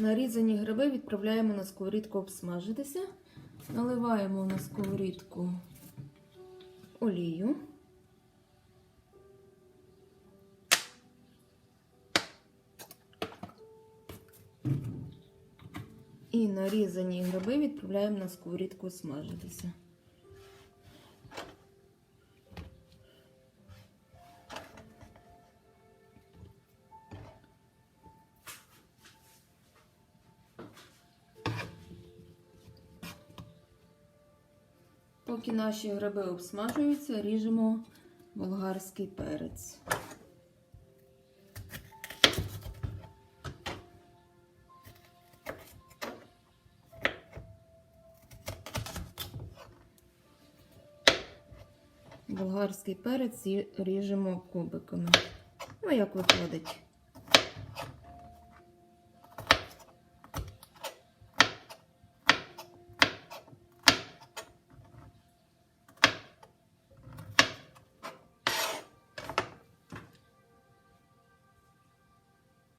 Нарізані гриби відправляємо на сковорідку обсмажитися. Наливаємо на сковорідку олію. І нарізані гриби відправляємо на сковорідку смажитися. Поки наші гриби обсмажуються, ріжемо болгарський перець. Болгарський перець ріжемо кубиками. Ну, як виходить.